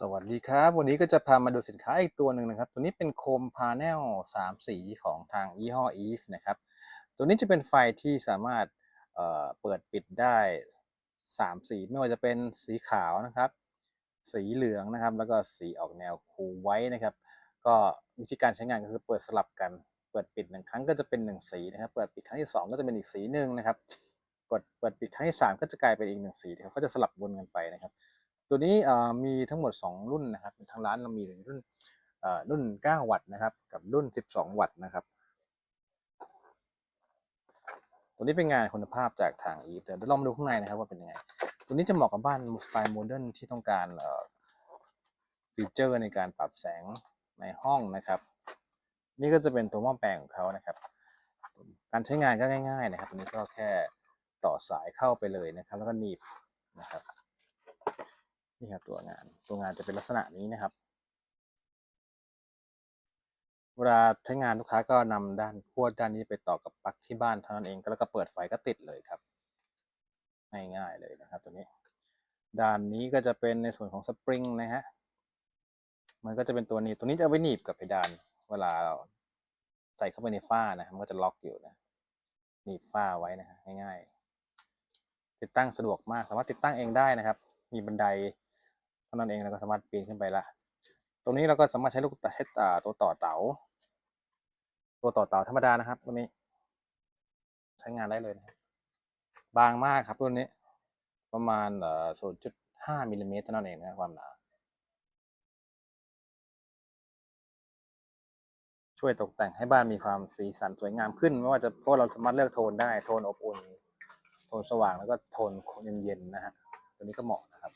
สวัสดีครับ วันนี้ก็จะพามาดูสินค้าอีกตัวหนึ่งนะครับ ตัวนี้เป็นโคมพาเนล3 สีของทางยี่ห้อ Eve นะครับ ตัวนี้จะเป็นไฟที่สามารถเเปิดปิดได้ 3 สี ไม่ว่าจะเป็นสีขาวนะครับ สีเหลืองนะครับ แล้วก็สีออกแนวคูลไว้นะครับ ก็วิธีการใช้งานก็คือเปิดสลับกัน เปิดปิดหนึ่งครั้งก็จะเป็นหนึ่งสีนะครับ เปิดปิดครั้งที่สองก็จะเป็นอีกสีหนึ่งนะครับเปิดเปิดปิดครั้งที่สามก็จะกลายเป็นอีกหนึ่งสีนะครับ ก็จะสลับวนกันไปนะครับ ตัวนี้มีทั้งหมด 2 รุ่นนะครับทางร้านเรามีรุ่นรุ่น 9 วัตต์นะครับ กับรุ่น 12 วัตต์นะครับ ตัวนี้เป็นงานคุณภาพจากทางอีฟเดี๋ยวเรามาดูข้างในนะครับว่าเป็นยังไง ตัวนี้จะเหมาะกับบ้านสไตล์โมเดิร์นที่ต้องการฟีเจอร์ในการปรับแสงในห้องนะครับ นี่ก็จะเป็นตัวหม้อแปลงของเขานะครับ การใช้งานก็ง่าย ๆ นะครับตัวนี้ก็แค่ต่อสายเข้าไปเลยนะครับ แล้วก็หนีบนะครับ นี่ครับตัวงานตัวงานจะเป็นลักษณะนี้นะครับ เวลาใช้งานลูกค้าก็นำด้านขั้วด้านนี้ไปต่อกับปลั๊กที่บ้านเท่านั้นเองแล้วก็เปิดไฟก็ติดเลยครับง่ายๆเลยนะครับ ตัวนี้ ด้านนี้ก็จะเป็นในส่วนของสปริงนะฮะมันก็จะเป็นตัวนี้ตัวนี้จะไว้หนีบกับเพดาน เวลาเราใส่เข้าไปในฝ้านะมันก็จะล็อกอยู่นะหนีบฝ้าไว้นะฮะง่ายๆ ติดตั้งสะดวกมากสามารถติดตั้งเองได้นะครับ มีบันไดานั้นเองเราก็สามารถปีนขึ้นไปละตรงนี้เราก็สามารถใช้ลูกตาใช้อ่าตัวต่อเต๋า ตัวต่อเต๋าธรรมดานะครับตัวนี้ ใช้งานได้เลยนะบางมากครับตัวนี้ ประมาณเอ่อ0.5มิลลิเมตรเท่านั้นเองนะความหนาช่วยตกแต่งให้บ้านมีความสีสันสวยงามขึ้น ไม่ว่าจะเพราะเราสามารถเลือกโทนได้โทนอบอุ่น โทนสว่างแล้วก็โทนเย็นๆนะฮะตัวนี้ก็เหมาะนะครับ